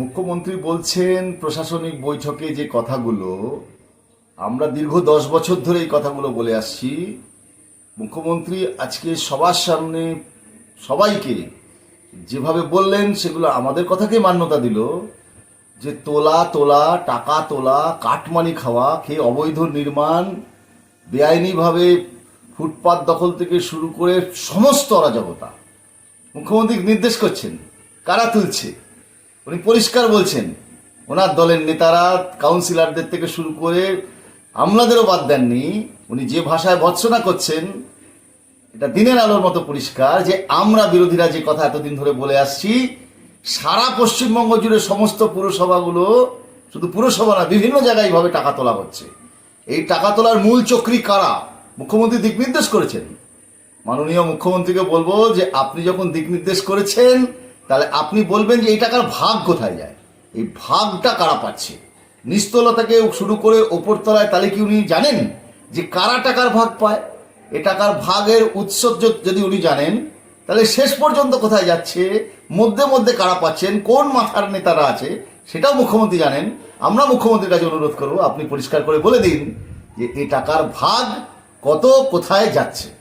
মুখ্যমন্ত্রী বলছেন, প্রশাসনিক বৈঠকে যে কথাগুলো, আমরা দীর্ঘ দশ বছর ধরে এই কথাগুলো বলে আসছি। মুখ্যমন্ত্রী আজকে সবার সামনে সবাইকে যেভাবে বললেন, সেগুলো আমাদের কথাকে মান্যতা দিল, যে তোলা তোলা, টাকা তোলা, কাটমানি খাওয়া খেয়ে অবৈধ নির্মাণ, বেআইনিভাবে ফুটপাত দখল থেকে শুরু করে সমস্ত অরাজকতা। মুখ্যমন্ত্রী নির্দেশ করছেন? কারা তুলছে? উনি পরিষ্কার বলছেন, ওনার দলের নেতারা কাউন্সিলরদের থেকে শুরু করে আমলাদেরও বাদ দেননি, উনি যে ভাষায় ভৎসনা করছেন, এটা দিনের আলোর মতো পরিষ্কার যে আমরা বিরোধীরা যে কথা এতদিন ধরে বলে আসছি, সারা পশ্চিমবঙ্গ জুড়ে সমস্ত পুরসভাগুলো শুধু পুরসভা না, বিভিন্ন জায়গায় এইভাবে টাকা তোলা হচ্ছে। এই টাকা তোলার মূল চক্রী কারা? মুখ্যমন্ত্রী দিক নির্দেশ করেছেন। মাননীয় মুখ্যমন্ত্রীকে বলব যে, আপনি যখন দিক নির্দেশ করেছেন তাহলে আপনি বলবেন যে এই টাকার ভাগ কোথায় যায়? এই ভাগটা কারা পাচ্ছে? নিচতলা থেকে শুরু করে ওপরতলায় তাহলে কি উনি জানেন যে কারা টাকার ভাগ পায়? এ টাকার ভাগের উৎস যদি উনি জানেন, তাহলে শেষ পর্যন্ত কোথায় যাচ্ছে? মধ্যে মধ্যে কারা পাচ্ছেন? কোন মাথার নেতারা আছে? সেটাও মুখ্যমন্ত্রী জানেন। আমরা মুখ্যমন্ত্রীর কাছে অনুরোধ করব, আপনি পরিষ্কার করে বলে দিন যে এ টাকার ভাগ কত কোথায় যাচ্ছে।